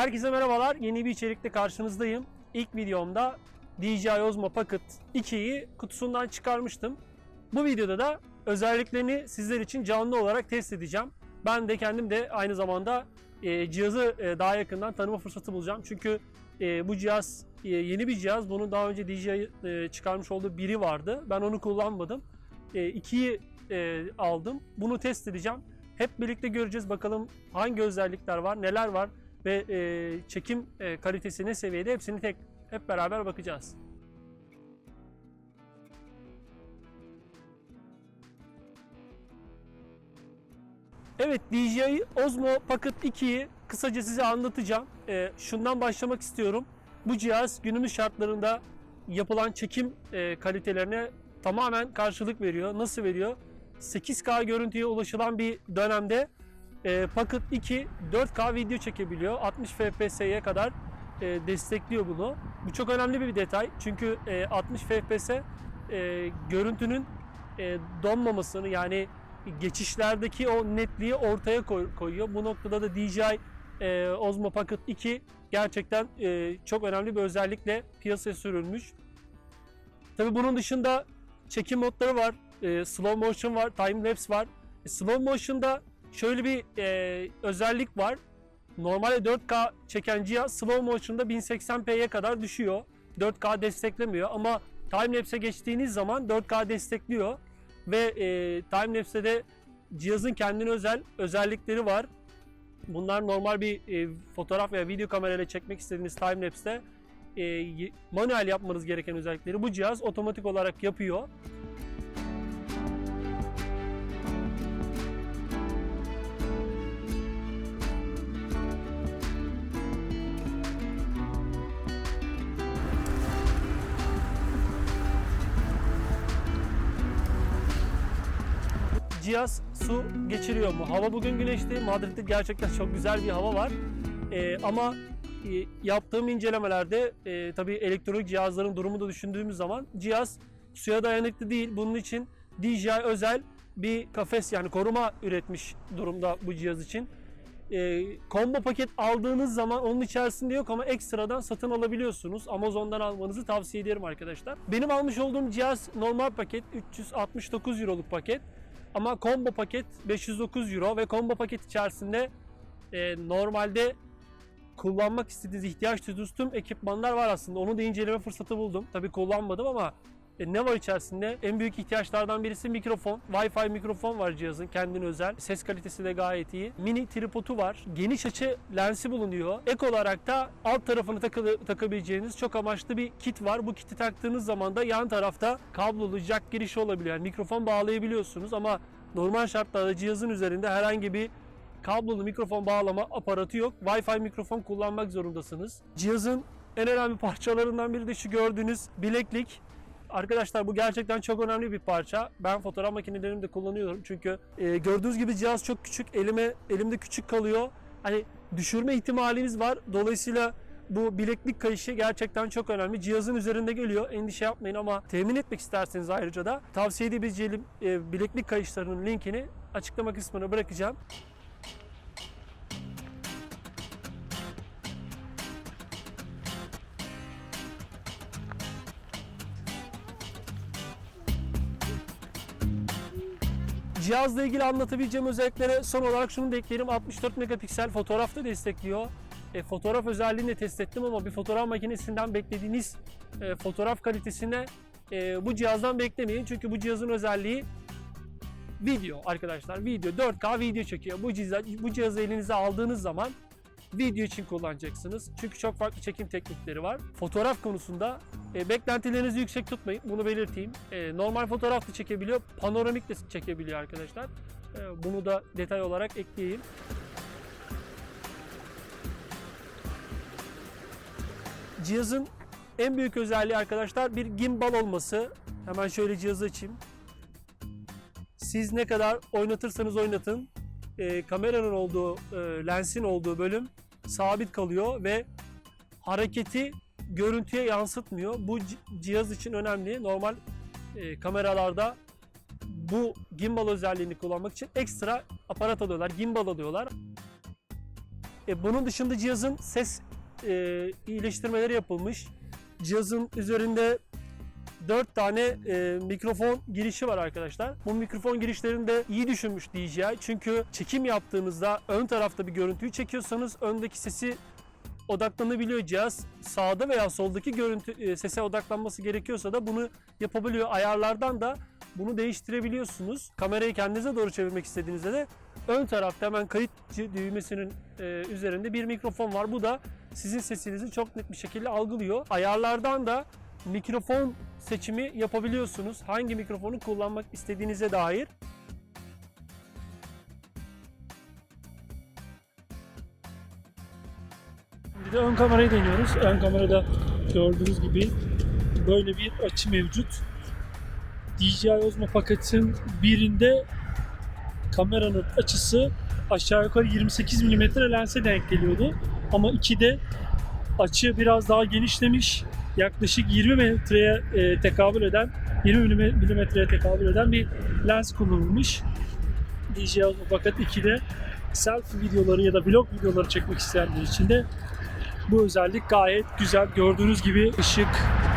Herkese merhabalar. Yeni bir içerikte karşınızdayım. İlk videomda DJI Osmo Pocket 2'yi kutusundan çıkarmıştım. Bu videoda da özelliklerini sizler için canlı olarak test edeceğim. Ben de kendim de aynı zamanda e, cihazı e, daha yakından tanıma fırsatı bulacağım. Çünkü e, bu cihaz yeni bir cihaz. Bunun daha önce DJI çıkarmış olduğu biri vardı. Ben onu kullanmadım. E, ikiyi e, aldım. Bunu test edeceğim. Hep birlikte göreceğiz bakalım hangi özellikler var, neler var ve e, çekim e, kalitesi ne seviyede hepsini tek hep beraber bakacağız. Evet DJI Osmo Pocket 2'yi kısaca size anlatacağım. E, şundan başlamak istiyorum. Bu cihaz günümüz şartlarında yapılan çekim e, kalitelerine tamamen karşılık veriyor. Nasıl veriyor? 8K görüntüye ulaşılan bir dönemde e, Pocket 2 4K video çekebiliyor. 60 FPS'ye kadar e, destekliyor bunu. Bu çok önemli bir detay. Çünkü e, 60 FPS e, görüntünün e, donmamasını yani geçişlerdeki o netliği ortaya koy- koyuyor. Bu noktada da DJI e, Osmo Pocket 2 gerçekten e, çok önemli bir özellikle piyasaya sürülmüş. Tabii bunun dışında çekim modları var. E, slow motion var, time lapse var. E, slow motion'da şöyle bir e, özellik var. Normalde 4K çeken cihaz slow motion'da 1080p'ye kadar düşüyor. 4K desteklemiyor ama time lapse'e geçtiğiniz zaman 4K destekliyor ve e, time lapse'de de cihazın kendine özel özellikleri var. Bunlar normal bir e, fotoğraf veya video kamerayla çekmek istediğiniz time lapse'te e, manuel yapmanız gereken özellikleri bu cihaz otomatik olarak yapıyor. Cihaz su geçiriyor mu? Hava bugün güneşli. Madrid'de gerçekten çok güzel bir hava var. Ee, ama e, yaptığım incelemelerde e, tabii elektronik cihazların durumu da düşündüğümüz zaman cihaz suya dayanıklı değil. Bunun için DJI özel bir kafes yani koruma üretmiş durumda bu cihaz için. E, combo paket aldığınız zaman onun içerisinde yok ama ekstradan satın alabiliyorsunuz. Amazon'dan almanızı tavsiye ederim arkadaşlar. Benim almış olduğum cihaz normal paket 369 euroluk paket. Ama combo paket 509 euro ve combo paket içerisinde e, normalde kullanmak istediğiniz ihtiyaç duyduğunuz tüm ekipmanlar var aslında. Onu da inceleme fırsatı buldum. Tabii kullanmadım ama ne var içerisinde? En büyük ihtiyaçlardan birisi mikrofon. Wi-Fi mikrofon var cihazın kendine özel. Ses kalitesi de gayet iyi. Mini tripodu var. Geniş açı lensi bulunuyor. Ek olarak da alt tarafını takılı, takabileceğiniz çok amaçlı bir kit var. Bu kiti taktığınız zaman da yan tarafta kablolu jack girişi olabiliyor. Yani mikrofon bağlayabiliyorsunuz ama normal şartlarda cihazın üzerinde herhangi bir kablolu mikrofon bağlama aparatı yok. Wi-Fi mikrofon kullanmak zorundasınız. Cihazın en önemli parçalarından biri de şu gördüğünüz bileklik. Arkadaşlar bu gerçekten çok önemli bir parça. Ben fotoğraf makinelerimi de kullanıyorum çünkü e, gördüğünüz gibi cihaz çok küçük. Elime elimde küçük kalıyor. Hani düşürme ihtimaliniz var. Dolayısıyla bu bileklik kayışı gerçekten çok önemli. Cihazın üzerinde geliyor. Endişe yapmayın ama temin etmek isterseniz ayrıca da tavsiye edebileceğim e, bileklik kayışlarının linkini açıklama kısmına bırakacağım. Cihazla ilgili anlatabileceğim özelliklere son olarak şunu da ekleyelim. 64 megapiksel fotoğrafta destekliyor. E, fotoğraf özelliğini de test ettim ama bir fotoğraf makinesinden beklediğiniz e, fotoğraf kalitesine e, bu cihazdan beklemeyin. Çünkü bu cihazın özelliği video arkadaşlar. Video 4K video çekiyor. Bu cihazı, bu cihazı elinize aldığınız zaman video için kullanacaksınız. Çünkü çok farklı çekim teknikleri var. Fotoğraf konusunda e, beklentilerinizi yüksek tutmayın. Bunu belirteyim. E, normal fotoğraf da çekebiliyor. Panoramik de çekebiliyor arkadaşlar. E, bunu da detay olarak ekleyeyim. Cihazın en büyük özelliği arkadaşlar bir gimbal olması. Hemen şöyle cihazı açayım. Siz ne kadar oynatırsanız oynatın e, kameranın olduğu, e, lensin olduğu bölüm sabit kalıyor ve hareketi görüntüye yansıtmıyor. Bu ci- cihaz için önemli. Normal e, kameralarda bu gimbal özelliğini kullanmak için ekstra aparat alıyorlar, gimbal alıyorlar. E, bunun dışında cihazın ses e, iyileştirmeleri yapılmış. Cihazın üzerinde 4 tane e, mikrofon girişi var arkadaşlar. Bu mikrofon girişlerini de iyi düşünmüş DJI. Çünkü çekim yaptığınızda ön tarafta bir görüntüyü çekiyorsanız öndeki sesi odaklanabiliyor cihaz. Sağda veya soldaki görüntü e, sese odaklanması gerekiyorsa da bunu yapabiliyor. Ayarlardan da bunu değiştirebiliyorsunuz. Kamerayı kendinize doğru çevirmek istediğinizde de ön tarafta hemen kayıt düğmesinin e, üzerinde bir mikrofon var. Bu da sizin sesinizi çok net bir şekilde algılıyor. Ayarlardan da mikrofon seçimi yapabiliyorsunuz. Hangi mikrofonu kullanmak istediğinize dair. Bir de ön kamerayı deniyoruz. Ön kamerada gördüğünüz gibi böyle bir açı mevcut. DJI Osmo paketin birinde kameranın açısı aşağı yukarı 28 mm lense denk geliyordu. Ama 2'de açı biraz daha genişlemiş. Yaklaşık 20 metreye e, tekabül eden 20 milimetreye tekabül eden bir lens kullanılmış. DJI Pocket 2'de selfie videoları ya da vlog videoları çekmek isteyenler için de bu özellik gayet güzel. Gördüğünüz gibi ışık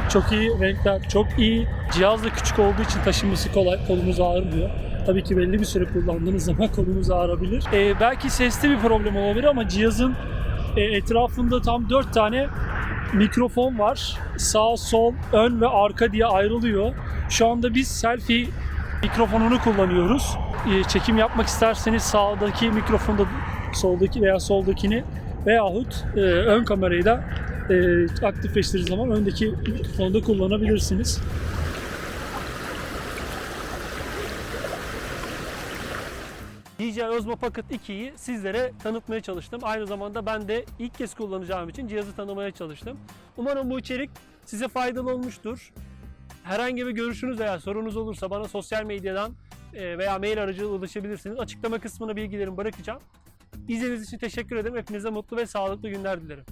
çok iyi, renkler çok iyi. Cihaz da küçük olduğu için taşınması kolay, kolumuz ağrımıyor. Tabii ki belli bir süre kullandığınız zaman kolumuz ağrabilir. Ee, belki sesli bir problem olabilir ama cihazın e, etrafında tam 4 tane mikrofon var. Sağ, sol, ön ve arka diye ayrılıyor. Şu anda biz selfie mikrofonunu kullanıyoruz. Ee, çekim yapmak isterseniz sağdaki mikrofonu soldaki veya soldakini veyahut e, ön kamerayı da e, aktifleştirdiğiniz zaman öndeki mikrofonu da kullanabilirsiniz. DJI Osmo Pocket 2'yi sizlere tanıtmaya çalıştım. Aynı zamanda ben de ilk kez kullanacağım için cihazı tanımaya çalıştım. Umarım bu içerik size faydalı olmuştur. Herhangi bir görüşünüz veya sorunuz olursa bana sosyal medyadan e, veya mail aracılığıyla ulaşabilirsiniz. Açıklama kısmına bilgilerimi bırakacağım. İzlediğiniz için teşekkür ederim. Hepinize mutlu ve sağlıklı günler dilerim.